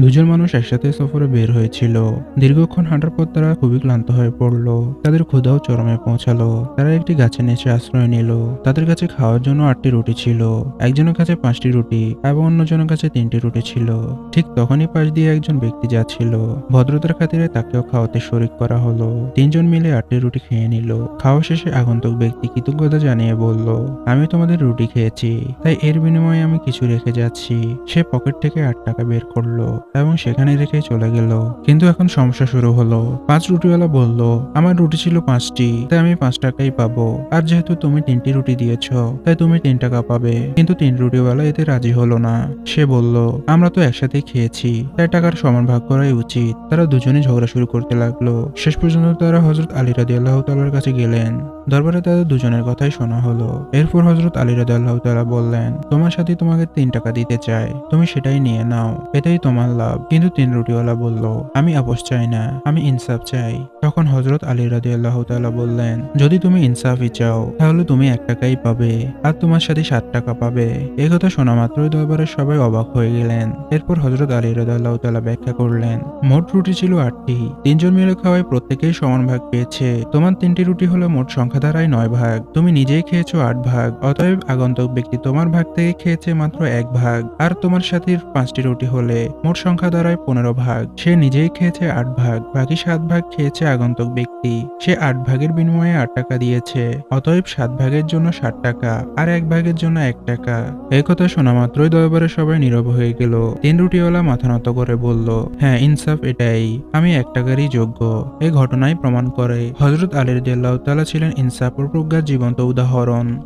দুজন মানুষ একসাথে সফরে বের হয়েছিল। দীর্ঘক্ষণ হাঁটার পর তারা খুবই ক্লান্ত হয়ে পড়ল। তাদের ক্ষুধাও চরমে পৌঁছালো। তারা একটি গাছের নিচে আশ্রয় নিল। তাদের কাছে খাওয়ার জন্য আটটি রুটি ছিল। একজনের কাছে পাঁচটি রুটি এবং অন্যজনের কাছে তিনটি রুটি ছিল। ঠিক তখনই পাশ দিয়ে একজন ব্যক্তি যাচ্ছিল। ভদ্রতার খাতিরে তাকেও খাওয়াতে শরিক করা হলো। তিনজন মিলে আটটি রুটি খেয়ে নিল। খাওয়া শেষে আগন্তুক ব্যক্তি কৃতজ্ঞতা জানিয়ে বলল, আমি তোমাদের রুটি খেয়েছি। তাই এর বিনিময়ে আমি কিছু রেখে যাচ্ছি। সে পকেট থেকে আট টাকা বের করল। এবং সেখানে রেখে চলে গেল। কিন্তু এখন সমস্যা শুরু হলো। পাঁচ রুটিওয়ালা বলল, আমার রুটি ছিল পাঁচটি, তাই আমি পাঁচ টাকাই পাবো। আর যেহেতু তুমি তিনটি রুটি দিয়েছ, তাই তুমি তিন টাকা পাবে। কিন্তু তিন রুটিওয়ালা এতে রাজি হলো না। সে বলল, আমরা তো একসাথে খেয়েছি, তাই টাকার সমান ভাগ করাই উচিত। তারা দুজনে ঝগড়া শুরু করতে লাগল। শেষ পর্যন্ত তারা হজরত আলী রাদি আল্লাহ তাল্লার কাছে গেলেন। দরবারে তাদের দুজনের কথাই শোনা হলো। এরপর হজরত আলী রাদি আল্লাহ তাল্লাহ বললেন, তোমার সাথে তোমাকে তিন টাকা দিতে চাই। তুমি সেটাই নিয়ে নাও এটাই তোমার লাভ। কিন্তু তিন রুটিওয়ালা বলল, আমি আপোষ চাই না, আমি ইনসাফ চাই। তখন হজরত আলী রাদি আল্লাহ তাল্লাহ বললেন, যদি তুমি ইনসাফই চাও, তাহলে তুমি এক টাকাই পাবে, আর তোমার সাথে সাত টাকা পাবে। এই কথা শোনা মাত্রই দরবারের সবাই অবাক হয়ে গেলেন। এরপর হজরত আলী রাদিয়াল্লাহু তাআলা ব্যাখ্যা করলেন, মোট রুটি ছিল আটটি। তিনজন মিলে খাওয়ায় প্রত্যেকেই সমান ভাগ পেয়েছে। তোমার তিনটি রুটি হলো মোট সংখ্যা দ্বারাই নয় ভাগ। তুমি নিজেই খেয়েছো আট ভাগ, অতএব আগন্তুক ব্যক্তি তোমার ভাগ থেকে খেয়েছে মাত্র এক ভাগ, আর তোমার সাথীর পাঁচটি রুটি হলে মোট সংখ্যা দ্বারাই পনেরো ভাগ। সে নিজেই খেয়েছে আট ভাগ, বাকি সাত ভাগ খেয়েছে আগন্তক ব্যক্তি। সে আট ভাগের বিনিময়ে আট টাকা দিয়েছে, অতএব সাত ভাগের জন্য ষাট টাকা, আর এক ভাগের জন্য এক টাকা। এই কথা শোনা মাত্রই দরবারে সবাই নীরব হয়ে গেল। তিন রুটিওয়ালা মাথা নত করে বলল হ্যাঁ ইনসাফ এটাই। আমি এক টাকারই যোগ্য। এই ঘটনাই প্রমাণ করে হজরত আলীর তালা ছিলেন ইনসাফ ও প্রজ্ঞার জীবন্ত উদাহরণ।